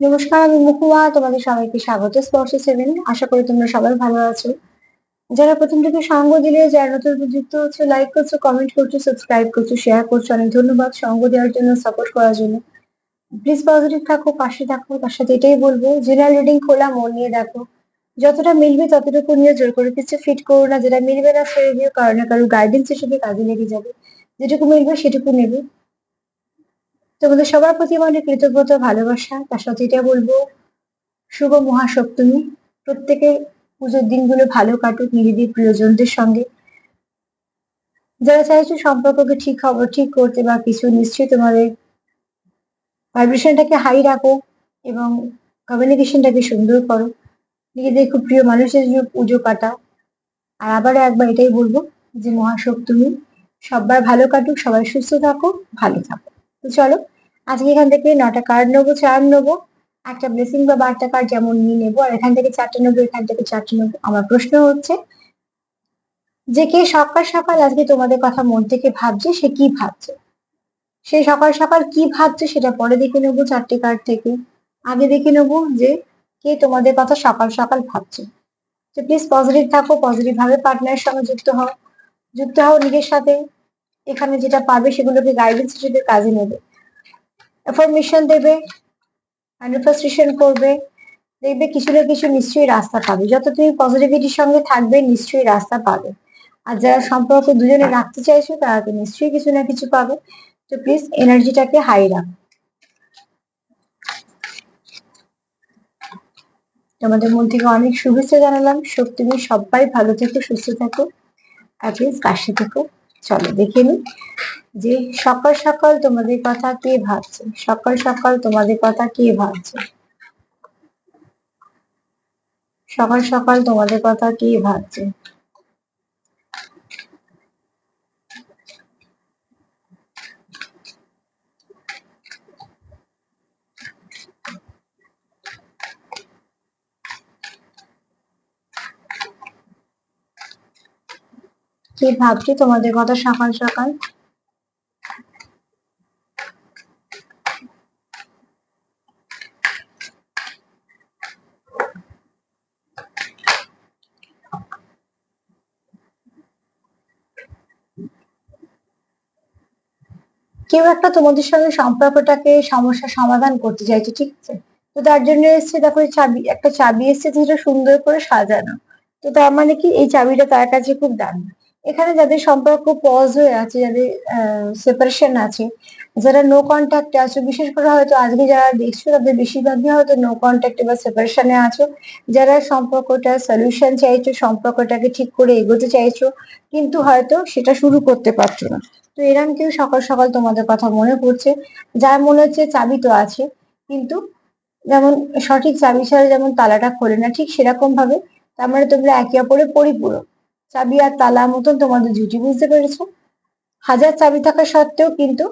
নমস্কার, আমি মুকুয়া তোমাদের সবাইকে স্বাগত। স্পর্শ সেভেন, আশা করি তোমরা সবাই ভালো আছো। যারা প্রথম থেকে সঙ্গ দিলে, যারা নতুন যুক্ত হচ্ছে লাইক করছ কমেন্ট করছ সাবস্ক্রাইব করছ শেয়ার করছ, অনেক ধন্যবাদ সঙ্গ দেওয়ার জন্য সাপোর্ট করার জন্য। প্লিজ পজিটিভ থাকো, পাশে থাকো, তার সাথে এটাই বলব জেনারেল রিডিং খোলা, মন নিয়ে দেখো। যতটা মিলবে ততটুকু নিয়ে জোর করে কিছু ফিট করো না, যেটা মিলবে না ছেড়ে দিও কারও না কারও গাইডেন্স হিসেবে কাজে লেগে যাবে। যেটুকু মিলবে সেটুকু নেবে। তোমাদের সবার প্রতি আমার কৃতজ্ঞতা, ভালোবাসা। তার সাথে এটা বলব, শুভ মহাসপ্তমী। প্রত্যেকের পুজোর দিনগুলো ভালো কাটুক নিজেদের প্রিয়জনদের সঙ্গে। যারা চাইছো সম্পর্ককে ঠিক খবর, ঠিক করতে বা কিছু, নিশ্চয়ই তোমাদের ভাইব্রেশনটাকে হাই রাখো এবং কমিউনিকেশনটাকে সুন্দর করো। নিজেদের খুব প্রিয় মানুষের জন্য পুজো কাটাও। আর আবারও একবার এটাই বলব যে মহাসপ্তমী সবার ভালো কাটুক, সবাই সুস্থ থাকো ভালো থাকো তো চলো, আজকে এখান থেকে নটা কার্ড নেব চার নেব, একটা ব্লেসিং বা বারটা কার্ড যেমন নিয়ে নেব, আর এখান থেকে চারটে নেব, এখান থেকে চারটে নেব, আমার প্রশ্ন হচ্ছে, যে কে সকাল সকাল আজকে তোমাদের কথা মন থেকে ভাবছে, সে কি ভাবছে? সে সকাল সকাল কি ভাবছে সেটা পরে দেখে নেব চারটে কার্ড থেকে। আগে দেখে নেব যে কে তোমাদের কথা সকাল সকাল ভাবছে। তো প্লিজ পজিটিভ থাকো পজিটিভ ভাবে পার্টনারের সঙ্গে যুক্ত হও। যুক্ত হও নিজের সাথে। এখানে যেটা পাবে সেগুলোকে গাইডেন্স হিসেবে কাজে নেবে। ইনফরমেশন দেবে ম্যানিফেস্টেশন করবে, দেখবে কিছু না কিছু নিশ্চয়ই রাস্তা পাবে। যত তুমি পজিটিভিটির সঙ্গে থাকবে, নিশ্চয়ই রাস্তা পাবে। আর যারা সম্পর্ক দুজনে রাখতে চাইছো, তারা তো নিশ্চয়ই কিছু না কিছু পাবে। তো প্লিজ এনার্জিটাকে হাই রাখো। তোমাদের মন থেকে অনেক শুভেচ্ছা জানালাম। সত্যি সবাই ভালো থেকো, সুস্থ থাকো। আর প্লিজ পাশে থেকো। চলো দেখে নি যে সকাল সকাল তোমাদের কথা কে ভাবছে? সকাল সকাল তোমাদের কথা কে ভাবছে? সকাল সকাল তোমাদের কথা কে ভাবছে? কে ভাবছি তোমাদের কথা সকাল সকাল। কেউ একটা তোমাদের সঙ্গে সম্পর্কটাকে সমস্যার সমাধান করতে চাইছে, ঠিক আছে? তো তার জন্য এসছে, দেখো চাবি, একটা চাবি এসছে যেটা সুন্দর করে সাজানো। তো তার মানে কি, এই চাবিটা তার কাছে খুব দামি। এখানে যাদের সম্পর্ক পজ হয়ে আছে, যাদের সেপারেশন আছে, যারা নো কন্ট্যাক্টে আছো, বিশেষ করে হয়তো আজকে যারা দেখছ, তাদের বেশিরভাগই হয়তো নো কন্ট্যাক্টে বা সেপারেশনে আছো। যারা সম্পর্কটা সলিউশন চাইছো, সম্পর্কটাকে ঠিক করে এগোতে চাইছো, কিন্তু হয়তো সেটা শুরু করতে পারছ না। তো এরম কেউ সকাল সকাল তোমাদের কথা মনে পড়ছে, যার মনে হচ্ছে চাবি তো আছে, কিন্তু যেমন সঠিক চাবি ছাড়া যেমন তালাটা খোলে না, ঠিক সেরকম ভাবে তার মানে তোমরা একে অপরের পরিপূরক। চাবি আর তালা মতন তোমাদের জুটি বুঝতে পেরেছ? হাজার চাবি থাকা সত্ত্বেও কিন্তু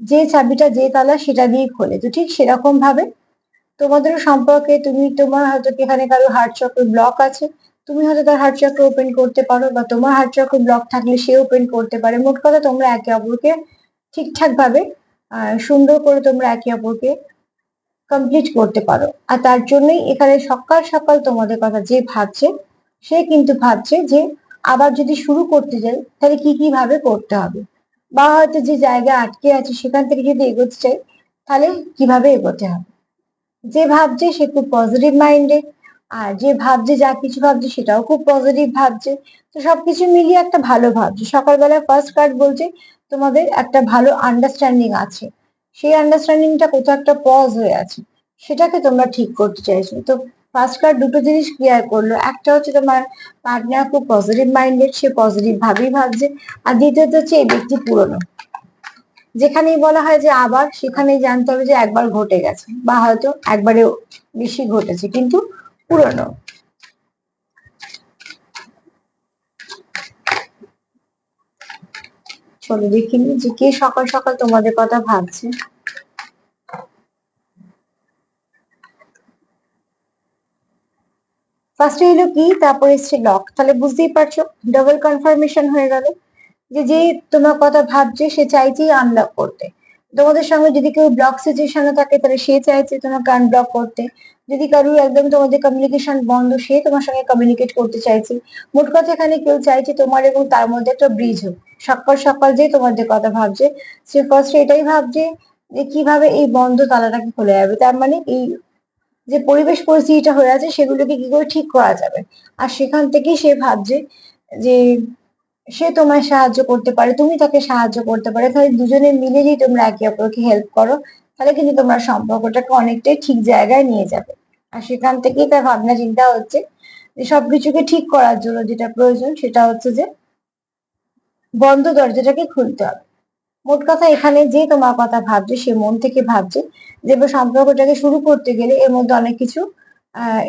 যে চাবিটা, যে তালা সেটা দিয়ে খোলে। তো ঠিক সেরকম ভাবে তোমাদেরও সম্পর্কে তুমি, তোমার হয়তো এখানে কারও হার্ট চক্র ব্লক আছে, তুমি হয়তো তার হার্ট চক্র ওপেন করতে পারো বা তোমার হার্ট চক্র ব্লক থাকলে সে ওপেন করতে পারে। মোট কথা তোমরা একে অপরকে ঠিকঠাক ভাবে সুন্দর করে তোমরা একে অপরকে কমপ্লিট করতে পারো। আর তার জন্যই এখানে সকাল সকাল তোমাদের কথা যে ভাবছে সে কিন্তু ভাবছে যে আবার যদি শুরু করতে যাই, তাহলে কি কি ভাবে করতে হবে? বা হয়তো যে জায়গা আটকে আছে, সেখান থেকে যদি এগোতে চাই, তাহলে কীভাবে এগোতে হবে? যে ভাবছে সে খুব পজিটিভ মাইন্ডে আর যে ভাবছে যা কিছু ভাবছে সেটাও খুব পজিটিভ ভাবছে। তো সবকিছু মিলিয়ে একটা ভালো ভাবছে। সকালবেলা ফার্স্ট কার্ড বলছে, তোমাদের একটা ভালো আন্ডারস্ট্যান্ডিং আছে। সেই আন্ডারস্ট্যান্ডিংটা কোথাও একটা পজ হয়ে আছে। সেটাকে তোমরা ঠিক করতে চাইছো। তো ফার্স্ট কার্ড দুটো জিনিস ক্লিয়ার করল। একটা হচ্ছে তোমার পার্টনার খুব পজিটিভ মাইন্ডেড সে পজিটিভ ভাবেই ভাবছে। আর দ্বিতীয়ত হচ্ছে এই ব্যক্তি পুরনো। যেখানেই বলা হয় যে আবার, সেখানেই জানতে হবে যে একবার ঘটে গেছে বা হয়তো একবারে বেশি ঘটেছে, কিন্তু পুরনো। চলো দেখিনি যে কে সকাল সকাল তোমাদের কথা ভাবছে। ফার্স্টে এলো কি? তারপরে এসছে লক তাহলে বুঝতেই পারছ ডাবল কনফার্মেশন হয়ে গেল যে যে তোমার কথা ভাবছে, সে চাইছেই আনলক করতে। তোমাদের সঙ্গে যদি কেউ ব্লক সিচুয়েশনে থাকে, তাহলে সে চাইছে তোমাকে আনব্লক করতে। যদি কারোর একদম তোমাদের কমিউনিকেশন বন্ধ, সে তোমার সঙ্গে কমিউনিকেট করতে চাইছে। মোট কথা এখানে কেউ চাইছে তোমার এবং তার মধ্যে একটা ব্রিজ হোক। সকাল সকাল যে তোমাদের কথা ভাবছে, সে ফার্স্ট এটাই ভাবছে যে কীভাবে এই বন্ধ তালাটাকে খুলে যাবে। তার মানে এই যে পরিবেশ পরিস্থিতিটা হয়ে আছে সেগুলোকে কি করে ঠিক করা যাবে? আর সেখান থেকেই সে ভাবছে যে সে তোমায় সাহায্য করতে পারে, তুমি তাকে সাহায্য করতে পারে, তাহলে দুজনে মিলে যদি তোমরা একে অপরকে হেল্প করো, তাহলে কিন্তু তোমার সম্পর্কটাকে অনেকটাই ঠিক জায়গায় নিয়ে যাবে। আর সেখান থেকেই তার ভাবনা চিন্তা হচ্ছে যে সবকিছুকে ঠিক করার জন্য যেটা প্রয়োজন সেটা হচ্ছে যে বন্ধ দরজাটাকে খুলতে হবে। মোট কথা এখানে যে তোমার কথা ভাবছে, সে মন থেকে ভাবছে যে সম্পর্কটাকে শুরু করতে গেলে এর মধ্যে অনেক কিছু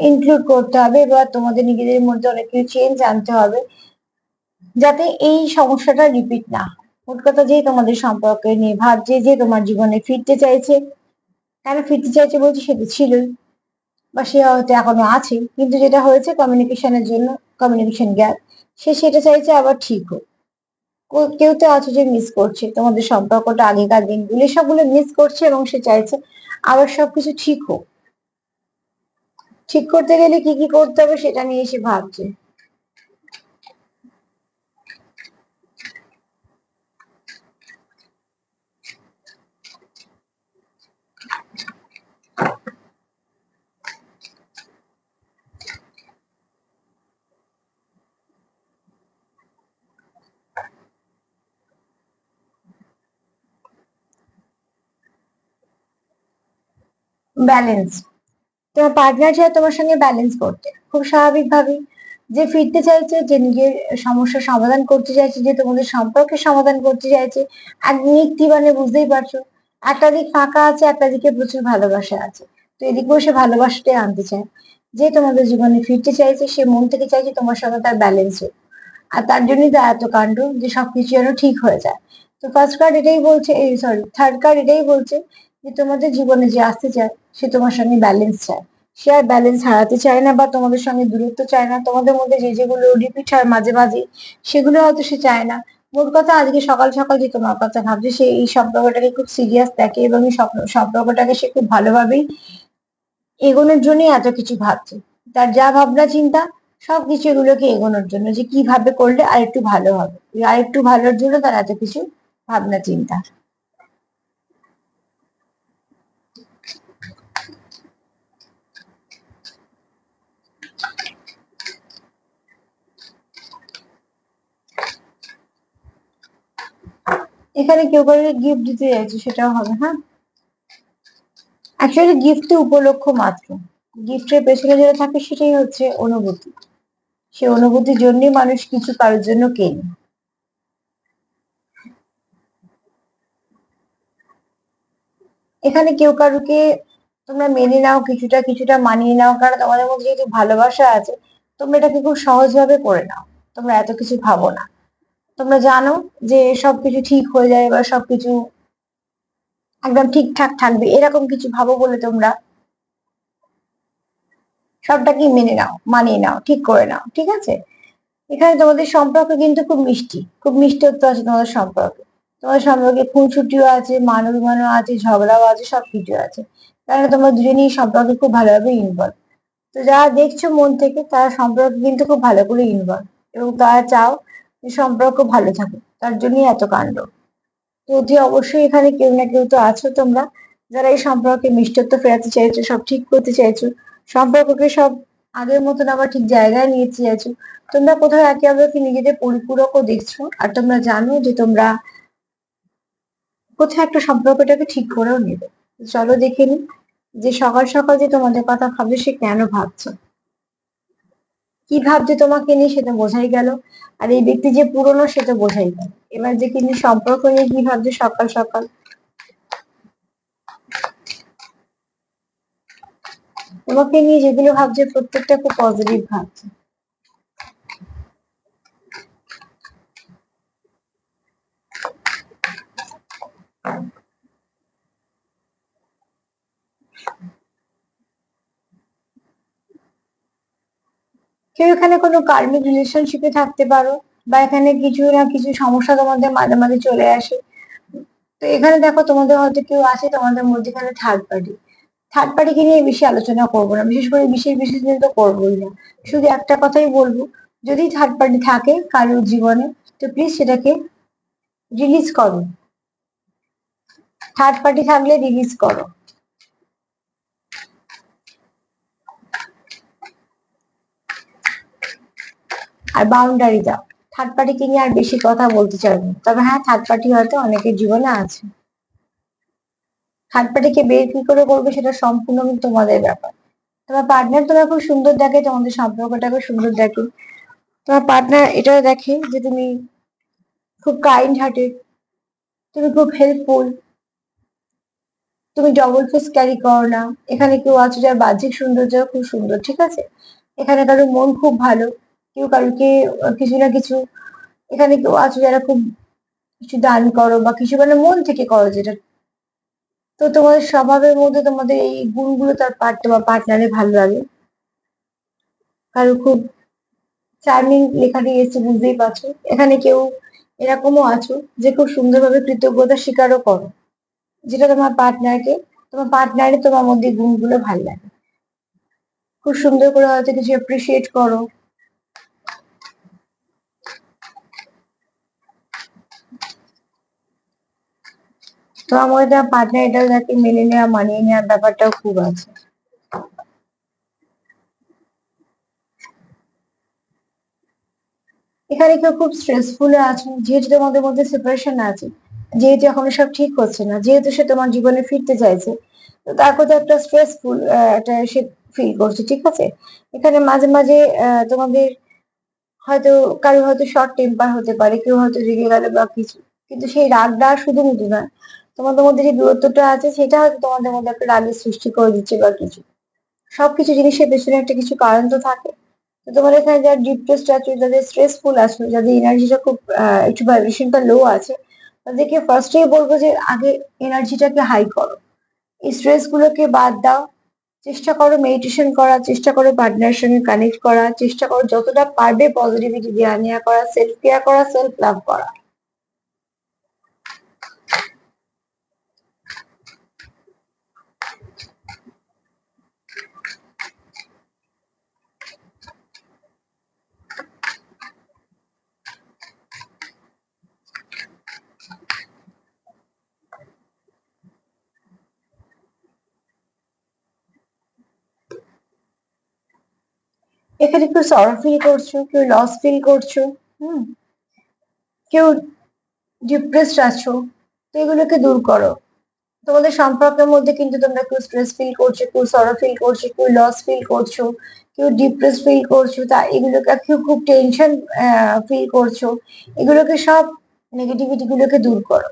ইনক্লুড করতে হবে এবার তোমাদের নিজেদের মধ্যে অনেক কিছু চেঞ্জ আনতে হবে যাতে এই সমস্যাটা রিপিট না মোট কথা যে তোমাদের সম্পর্কে নিয়ে ভাবছে, যে তোমার জীবনে ফিরতে চাইছে, কেন ফিরতে চাইছে বলছি সেটা ছিলই বা সে হয়তো এখনও আছে, কিন্তু যেটা হয়েছে কমিউনিকেশনের জন্য কমিউনিকেশন গ্যাপ সে সেটা চাইছে আবার ঠিক হোক। কেউ তো আছে যে মিস করছে। তোমাদের সম্পর্কটা আগেকার দিনগুলো সবগুলো মিস করছে এবং সে চাইছে আবার সবকিছু ঠিক হোক। ঠিক করতে গেলে কি কি করতে হবে সেটা নিয়ে সে ভাবছে। ব্যালেন্স তোমার পার্টনার চাই তোমার সঙ্গে ব্যালেন্স করতে খুব স্বাভাবিকভাবেই যে ফিরতে চাইছে, যে নিজের সমস্যার সমাধান করতে চাইছে, যে তোমাদের সম্পর্কের সমাধান করতে চাইছে এক নিক্তি মানে বুঝতেই পারছ, একটা দিক ফাঁকা আছে, একটা দিকে প্রচুর ভালোবাসা আছে। তো এদিকেও সে ভালোবাসাটাই আনতে চায়। যে তোমাদের জীবনে ফিরতে চাইছে, সে মন থেকে চাইছে তোমার সঙ্গে তার ব্যালেন্স হোক। আর তার জন্যই তার এত কাণ্ড, যে সবকিছু যেন ঠিক হয়ে যায়। তো ফার্স্ট কার্ড এটাই বলছে, এই সরি থার্ড কার্ড এটাই বলছে যে তোমাদের জীবনে যে আসতে চায়, সে তোমার সঙ্গে ব্যালেন্স চায়। সে আর ব্যালেন্স হারাতে চায় না বা তোমাদের সঙ্গে দূরত্ব চায় না। তোমাদের মধ্যে যে যেগুলো রিপিট হয় মাঝে মাঝে, সেগুলো হয়তো সে চায় না। মোট কথা আজকে সকাল সকাল যে তোমার কথা ভাবছে, সে এই সম্পর্কটাকে খুব সিরিয়াস দেখে এবং এই সম্পর্কটাকে সে খুব ভালোভাবেই এগোনোর জন্যই এত কিছু ভাবছে। তার যা ভাবনা, চিন্তা, সবকিছু এগুলোকে এগোনোর জন্য যে কীভাবে করলে আরেকটু ভালো হবে। এই আরেকটু ভালোর জন্য তার এত কিছু ভাবনা, চিন্তা। এখানে কেউ কাউকে গিফট দিতে চাইছে, সেটাও হবে হ্যাঁ? অ্যাকচুয়ালি গিফট উপলক্ষ মাত্র। গিফটের পেছনে যেটা থাকে সেটাই হচ্ছে অনুভূতি। সে অনুভূতির জন্যই মানুষ কিছু কারোর জন্য কেনে। এখানে কেউ কারুকে তোমরা মেনে নাও, কিছুটা কিছুটা মানিয়ে নাও, কারণ তোমাদের মধ্যে যেহেতু ভালোবাসা আছে, তোমরা এটাকে খুব সহজভাবে করে নাও। তোমরা এত কিছু ভাবো না। তোমরা জানো যে সবকিছু ঠিক হয়ে যায় বা সবকিছু একদম ঠিকঠাক থাকবে, এরকম কিছু ভাবো বলে তোমরা। সবটাকে মেনে নাও, মানিয়ে নাও, ঠিক করে নাও, ঠিক আছে? এখানে তোমাদের সম্পর্ক কিন্তু খুব মিষ্টি, খুব মিষ্টত্ব আছে তোমাদের সম্পর্কে। তোমাদের সম্পর্কে খুনসুটিও আছে মান অভিমানও আছে, ঝগড়াও আছে, সবকিছু আছে। কারণ তোমরা দুজনেই সম্পর্কে খুব ভালোভাবে ইনভলভ তো যারা দেখছ মন থেকে, তারা সম্পর্কে কিন্তু খুব ভালো করে ইনভলভ এবং তারা চাও সম্পর্ক ভালো থাকে। তার জন্যই এত কাণ্ড। তো অতি অবশ্যই এখানে কেউ না কেউ তো আছো তোমরা, যারা এই সম্পর্কে মিষ্টত্ব ফেরাতে চাইছো, সব ঠিক করতে চাইছো, সম্পর্ককে সব আগের মতন আবার ঠিক জায়গায় নিয়ে চাইছো, তোমরা কোথাও একে অপরকে নিজেদের পরিপূরকও দেখছ, আর তোমরা জানো যে তোমরা কোথাও একটা সম্পর্কটাকে ঠিক করেও নেবে। চলো দেখে নি যে সকাল সকাল যে তোমাদের কথা ভাবে সে কেন ভাবছে। কি ভাবছে তোমাকে নিয়ে সেটা বোঝাই গেল। আর এই ব্যক্তি যে পুরনো সেটা বোঝাই গেল। এবার যে কিন্তু সম্পর্ক নিয়ে কি ভাবছে সকাল সকাল। তোমাকে নিয়ে যেগুলো ভাবছে প্রত্যেকটা খুব পজিটিভ ভাবছে। কেউ এখানে কোনো কার্মিক রিলেশনশিপে থাকতে পারো বা এখানে কিছু না কিছু সমস্যা তোমাদের মাঝে মাঝে চলে আসে। তো এখানে দেখো তোমাদের হয়তো কেউ আছে তোমাদের মধ্যেখানে থার্ড পার্টি থার্ড পার্টিকে নিয়ে বেশি আলোচনা করব না, বিশেষ করে বিশেষ বিশেষ দিন তো করবোই না। শুধু একটা কথাই বলব, যদি থার্ড পার্টি থাকে কারোর জীবনে, তো প্লিজ সেটাকে রিলিজ করো। থার্ড পার্টি থাকলে রিলিজ করো। আর বাউন্ডারি দাও। থার্ড পার্টিকে নিয়ে আর বেশি কথা বলতে চাই না। তবে হ্যাঁ থার্ড পার্টি হয়তো অনেকের জীবনে আছে। থার্ড পার্টিকে বের কি করে করবে সেটা সম্পূর্ণ তোমাদের ব্যাপার। তোমার পার্টনার তোমার খুব সুন্দর দেখে, তোমাদের সম্পর্কটা খুব সুন্দর দেখে। তোমার পার্টনার এটাও দেখে যে তুমি খুব কাইন্ড হার্টেড তুমি খুব হেল্পফুল তুমি ডবল ফেস ক্যারি করো না। এখানে কেউ আছে যার বাহ্যিক সৌন্দর্য খুব সুন্দর, ঠিক আছে? এখানে কারও মন খুব ভালো। কেউ কারোকে কিছু না কিছু, এখানে কেউ আছে যারা খুব কিছু দান করো বা কিছু মানে মন থেকে করো যেটা। তো তোমাদের স্বভাবের মধ্যে তোমাদের এই গুণগুলো তার পার্টনার বা পার্টনারে ভালো লাগে। কারও খুব চার্মিং লেখাটি এসছে, বুঝতেই পারছ। এখানে কেউ এরকমও আছো যে খুব সুন্দরভাবে কৃতজ্ঞতা স্বীকারও করো। যেটা তোমার পার্টনারকে তোমার পার্টনারে তোমার মধ্যে গুণগুলো ভালো লাগে। খুব সুন্দর করে হয়তো কিছু অ্যাপ্রিসিয়েট করো। তোমার মধ্যে তোমার পার্টনার দেখে মেনে নেওয়া, মানিয়ে নেওয়ার ব্যাপারটাও খুব আছে। এখানে কেউ খুব স্ট্রেসফুল আছে, যেহেতু তোমাদের মধ্যে সেপারেশন আছে, যেহেতু এখনও সব ঠিক হচ্ছে না, যেহেতু সে তোমার জীবনে ফিরতে চাইছে, তো তার কথা একটা স্ট্রেসফুল একটা সে ফিল করছে, ঠিক আছে? এখানে মাঝে মাঝে তোমাদের হয়তো কারও হয়তো শর্ট টেম্পার হতে পারে, কেউ হয়তো রেগে গেল বা কিছু, কিন্তু সেই রাগটা শুধু মুধু নয় তোমাদের মধ্যে যে দূরত্বটা আছে, সেটা হয়তো তোমাদের মধ্যে একটা রাগের সৃষ্টি করে দিচ্ছে বা কিছু। সবকিছু জিনিসের পেছনে একটা কিছু কারণ তো থাকে। তো তোমার এখানে যারা ডিপ্রেসড আছে যাদের স্ট্রেসফুল আছে, যাদের এনার্জিটা খুব একটু ভাইব্রেশনটা লো আছে, তাদেরকে ফার্স্টেই বলব যে আগে এনার্জিটাকে হাই করো। এই স্ট্রেস গুলোকে বাদ দাও। চেষ্টা করো মেডিটেশন করার, চেষ্টা করো পার্টনারের সঙ্গে কানেক্ট করার, চেষ্টা করো যতটা পারবে পজিটিভিটি দেওয়া নেওয়া করা সেলফ কেয়ার করা সেলফ লাভ করা এখানে কেউ সরো ফিল করছ, কেউ লস ফিল করছ, হুম? কেউ ডিপ্রেসড আছো, তো এগুলোকে দূর করো। তোমাদের সম্পর্কের মধ্যে কিন্তু তোমরা কেউ স্ট্রেস ফিল করছ, কেউ সরো ফিল করছ, কেউ লস ফিল করছ, কেউ ডিপ্রেস ফিল করছ, তা এগুলোকে কেউ খুব টেনশন ফিল করছ, এগুলোকে সব নেগেটিভিটি গুলোকে দূর করো।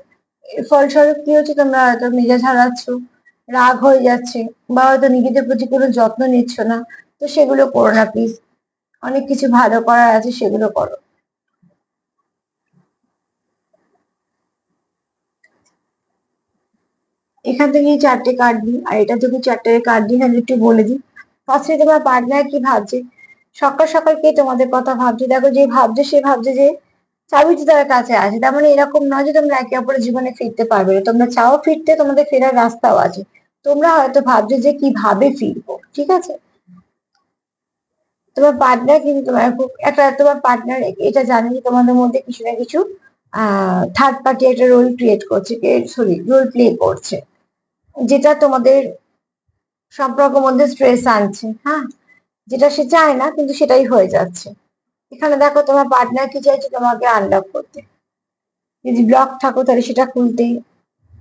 ফলস্বরূপ কি হচ্ছে, তোমরা হয়তো মেজাজ হারাচ্ছ, রাগ হয়ে যাচ্ছে, বা হয়তো নিজেদের প্রতি কোনো যত্ন নিচ্ছ না, তো সেগুলো করো না প্লিজ অনেক কিছু ভালো করার আছে, সেগুলো করো। এখান থেকে চারটে কার্ড দিই আর এটা থেকে চারটে কার্ড দিই আমি একটু বলে দিই। ফার্স্টে তোমার পার্টনার কি ভাবছে? সকাল সকাল কে তোমাদের কথা ভাবছে? দেখো যে ভাবছে, সে ভাবছে যে চাবিটি তার কাছে আছে, তার মানে এরকম নয় যে তোমরা একে অপরের জীবনে ফিরতে পারবে তোমরা চাও ফিরতে, তোমাদের ফেরার রাস্তাও আছে। তোমরা হয়তো ভাবছ যে কীভাবে ফিরবো, ঠিক আছে? তোমার পার্টনার কিন্তু তোমার খুব একটা তোমার পার্টনার এটা জানে যে তোমাদের মধ্যে কিছু না কিছু থার্ড পার্টি একটা রোল ক্রিয়েট করছে সরি রোল প্লে করছে। যেটা তোমাদের সম্পর্কের মধ্যে স্ট্রেস আনছে হ্যাঁ? যেটা সে চায় না, কিন্তু সেটাই হয়ে যাচ্ছে। এখানে দেখো তোমার পার্টনার কি চাইছে? তোমাকে আনলক করতে। যদি ব্লক থাকো তাহলে সেটা খুলতে।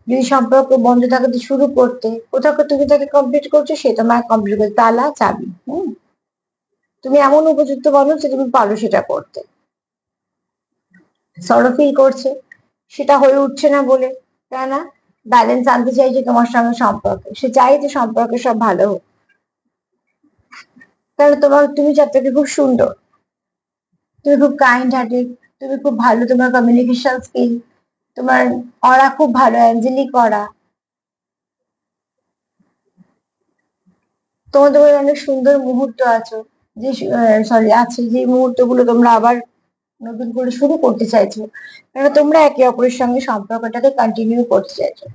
যদি সম্পর্ক বন্ধ থাকে শুরু করতে, কোথাও তুমি তাকে কমপ্লিট করছ, সে তোমার কমপ্লিট করতে তালা, চাবি, হুম? তুমি এমন উপযুক্ত মানুষ যে তুমি পারো সেটা করতে। সরো ফিল করছে। সেটা হয়ে উঠছে না বলে, তাই না? ব্যালেন্স আনতে চাইছে তোমার সঙ্গে সম্পর্কে। সে চাই যে সম্পর্কে সব ভালো হোক। কারণ তোমার, তুমি চারটাকে খুব সুন্দর, তুমি খুব কাইন্ড হার্টেড তুমি খুব ভালো তোমার কমিউনিকেশন স্কিল তোমার অরা খুব ভালো অ্যাঞ্জেলিক অরা। তোমাদের অনেক সুন্দর মুহূর্ত আছো। যে সরি আছে যে মুহূর্তগুলো তোমরা আবার নতুন করে শুরু করতে চাইছো কারণ তোমরা একে অপরের সঙ্গে সম্পর্কটাকে কন্টিনিউ করতে চাইছো।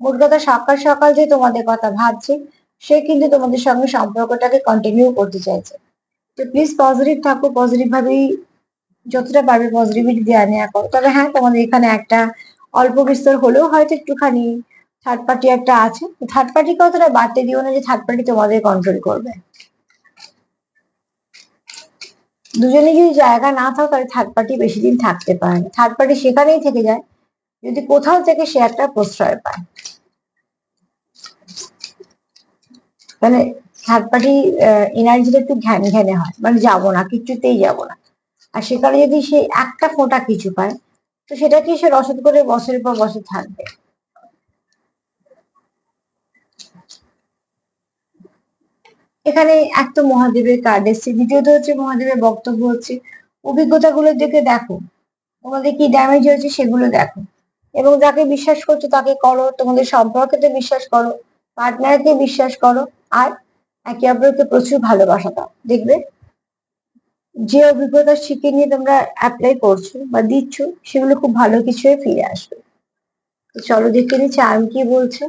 মোট কথা সকাল সকাল যে তোমাদের কথা ভাবছে, সে কিন্তু তোমাদের সঙ্গে সম্পর্কটাকে কন্টিনিউ করতে চাইছে। তো প্লিজ পজিটিভ থাকো পজিটিভ ভাবেই যতটা পারবে পজিটিভিটি দেওয়া নেওয়া করো। তবে হ্যাঁ তোমাদের এখানে একটা অল্প বিস্তর হলেও হয়তো একটুখানি থার্ড পার্টি একটা আছে। থার্ড পার্টি কতটা বাড়তে দিও না যে থার্ড পার্টি তোমাদের কন্ট্রোল করবে। দুজনে যদি জায়গা না থাকে তাহলে থার্ড পার্টি বেশি দিন থাকতে পারে না। থার্ড পার্টি সেখানেই থেকে যায়, যদি কোথাও থেকে সে একটা প্রশ্রয় পায়। মানে থার্ড পার্টি এনার্জিটা একটু ঘ্যান ঘ্যানে হয় মানে যাব না কিছুতেই যাব না। আর সেখানে যদি সে একটা ফোঁটা কিছু পায়, তো সেটাকে সে রসদ করে বছরের পর বছর থাকবে। এখানে এক তো মহাদেবের কার্ড এসছে, দ্বিতীয়ত হচ্ছে মহাদেবের বক্তব্য হচ্ছে অভিজ্ঞতা অভিজ্ঞতাগুলোর দিকে দেখো, তোমাদের কি ড্যামেজ হয়েছে সেগুলো দেখো। এবং যাকে বিশ্বাস করছ তাকে করো, তোমাদের সম্পর্কেতে বিশ্বাস করো পার্টনারকে বিশ্বাস করো, আর একে অপরকে প্রচুর ভালোবাসা দাও, দেখবে? যে অভিজ্ঞতা শিখে নিয়ে তোমরা অ্যাপ্লাই করছ বা দিচ্ছ, সেগুলো খুব ভালো কিছু ফিরে আসবে। চলো দেখে নিচ্ছি আমি কি বলছে।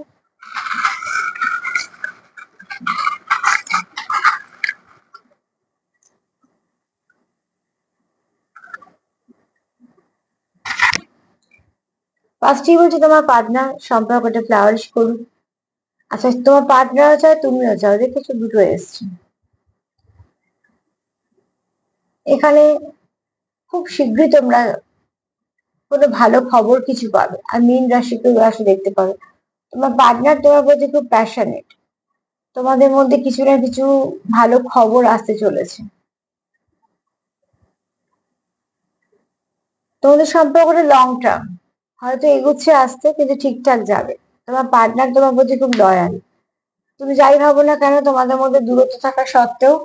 ফার্স্টই বলছে তোমার পার্টনার সম্পর্কটা ফ্লাওয়ারিশ করুন আচ্ছা তোমার পার্টনারও চায় তুমিও চাও দেখেছ দুটো এসছে। এখানে খুব শীঘ্রই তোমরা কোনো ভালো খবর কিছু পাবে, আর মীন রাশিকে রাশি দেখতে পাবে। তোমার পার্টনার তোমার প্রতি খুব প্যাশনেট তোমাদের মধ্যে কিছু না কিছু ভালো খবর আসতে চলেছে। তোমাদের সম্পর্কটা লং টার্ম হয়তো এগুচ্ছে আসতে, কিন্তু ঠিকঠাক যাবে। তোমার পার্টনার তোমার প্রতি খুব লয়াল তুমি যাই ভাবো না কেন, তোমাদের মধ্যে দূরত্ব থাকা সত্ত্বেও,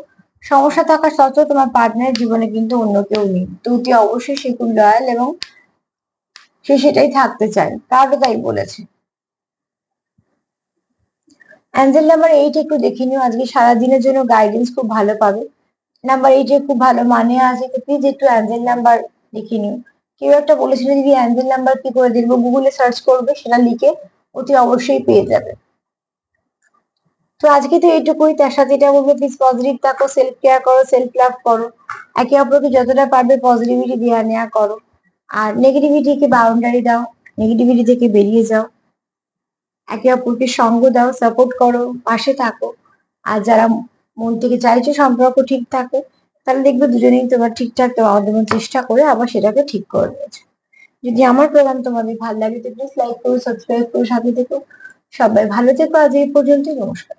সমস্যা থাকা সত্ত্বেও তোমার পার্টনারের জীবনে কিন্তু অন্য কেউ নেই। দুটি অবশ্যই সে খুব লয়াল এবং সে সেটাই থাকতে চায়। কারও তাই বলেছে। অ্যাঞ্জেল নাম্বার এইট একটু দেখে নিও। আজকে সারাদিনের জন্য গাইডেন্স খুব ভালো পাবে। নাম্বার এইটে খুব ভালো মানে আছে। প্লিজ একটু অ্যাঞ্জেল নাম্বার দেখে নিও। কেউ একটা বলেছিল যদি অ্যাঞ্জেল নাম্বার কি করে দেখব? গুগলে সার্চ করবে, সেটা লিখে অতি অবশ্যই পেয়ে যাবে। তো আজকে তো এইটুকুই। তার সাথে এটা বলব প্লিজ পজিটিভ থাকো সেলফ কেয়ার করো সেলফ লাভ করো। একে অপরকে যতটা পারবে পজিটিভিটি দেওয়া নেওয়া করো। আর নেগেটিভিটিকে বাউন্ডারি দাও নেগেটিভিটি থেকে বেরিয়ে যাও। একে অপরকে সঙ্গ দাও সাপোর্ট করো, পাশে থাকো। আর যারা মন থেকে চাইছো সম্পর্ক ঠিক থাকে তাহলে দেখবে দুজনেই তোমার ঠিকঠাক তোমার মধ্যে চেষ্টা করে আবার সেটাকে ঠিক করে দিয়েছে যদি আমার প্রোগ্রাম তোমাদের ভালো লাগে, তো প্লিজ লাইক করো সাবস্ক্রাইব করো, সাথে থেকো। সবাই ভালো থেকো আজ এই পর্যন্তই, নমস্কার।